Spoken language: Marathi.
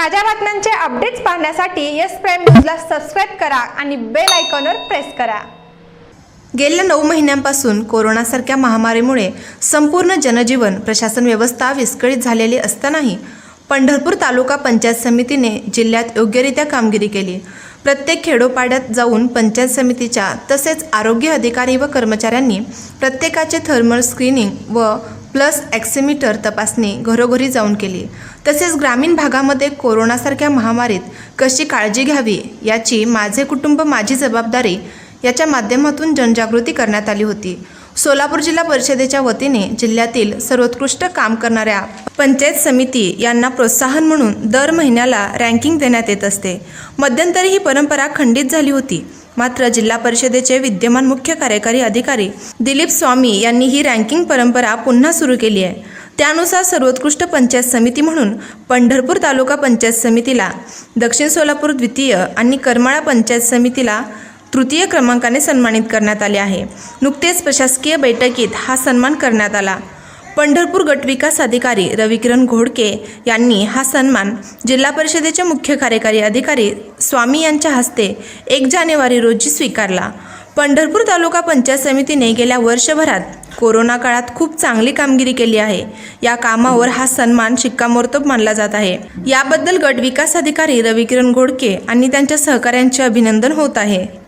ताज्या बातम्यांचे अपडेट्स पाहण्यासाठी येस प्राईम न्यूजला सबस्क्राईब करा आणि बेल आयकॉनवर प्रेस करा. गेल्या नऊ महिन्यांपासून कोरोनासारख्या महामारीमुळे संपूर्ण जनजीवन प्रशासन व्यवस्था विस्कळीत झालेली असतानाही पंढरपूर तालुका पंचायत समितीने जिल्ह्यात योग्यरित्या कामगिरी केली. प्रत्येक खेडोपाड्यात जाऊन पंचायत समितीच्या तसेच आरोग्य अधिकारी व कर्मचाऱ्यांनी प्रत्येकाचे थर्मल स्क्रीनिंग व प्लस ॲक्सिमीटर तपासणी घरोघरी जाऊन केली. तसेच ग्रामीण भागामध्ये कोरोनासारख्या महामारीत कशी काळजी घ्यावी याची माझे कुटुंब माझी जबाबदारी याच्या माध्यमातून जनजागृती करण्यात आली होती. सोलापूर जिल्हा परिषदेच्या वतीने जिल्ह्यातील सर्वोत्कृष्ट काम करणाऱ्या पंचायत समिती यांना प्रोत्साहन म्हणून दर महिन्याला रँकिंग देण्यात येत असते. मध्यंतरी ही परंपरा खंडित झाली होती. मात्र जिल्हा परिषदेचे विद्यमान मुख्य कार्यकारी अधिकारी दिलीप स्वामी यांनी ही रँकिंग परंपरा पुन्हा सुरू केली आहे. त्यानुसार सर्वोत्कृष्ट पंचायत समिती म्हणून पंढरपूर तालुका पंचायत समितीला दक्षिण सोलापूर द्वितीय आणि करमाळा पंचायत समितीला तृतीय क्रमांकाने सन्मानित करण्यात आले आहे. नुकतेच प्रशासकीय बैठकीत हा सन्मान करण्यात आला. पंढरपूर गट विकास अधिकारी रविकिरण घोडके यांनी हा सन्मान जिल्हा परिषदेचे मुख्य कार्यकारी अधिकारी स्वामी यांच्या हस्ते एक जानेवारी रोजी स्वीकारला. पंढरपूर तालुका पंचायत समितीने गेल्या वर्षभरात कोरोना काळात खूप चांगली कामगिरी केली आहे. या कामावर हा सन्मान शिक्कामोर्तब मानला जात आहे. याबद्दल गट विकास अधिकारी रविकिरण घोडके आणि त्यांच्या सहकाऱ्यांचे अभिनंदन होत आहे.